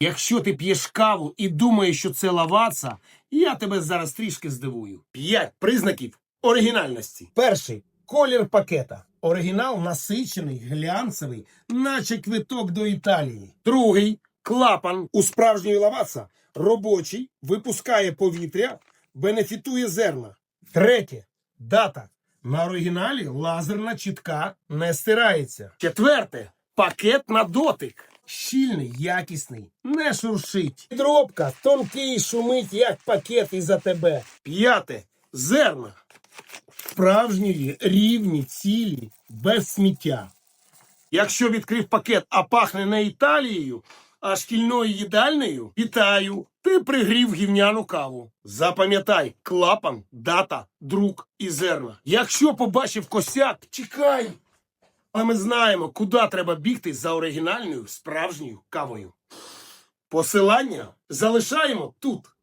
Якщо ти п'єш каву і думаєш, що це лаваца, я тебе зараз трішки здивую. П'ять признаків оригінальності. Перший колір пакета. Оригінал насичений, глянцевий, наче квиток до Італії. Другий клапан у справжньої лаваца. Робочий, випускає повітря, бенефітує зерна. Третє дата. На оригіналі лазерна чітка не стирається. Четверте пакет на дотик. Щільний, якісний, не шуршить. Підробка тонкий, шумить, як пакет із тебе. П'яте зерна. Справжньої, рівні, цілі, без сміття. Якщо відкрив пакет, а пахне не Італією, а шкільною їдальнею, вітаю, ти пригрів гівняну каву. Запам'ятай, клапан, дата, друк і зерна. Якщо побачив косяк, чекай. Але ми знаємо, куди треба бігти за оригінальною справжньою кавою. Посилання залишаємо тут.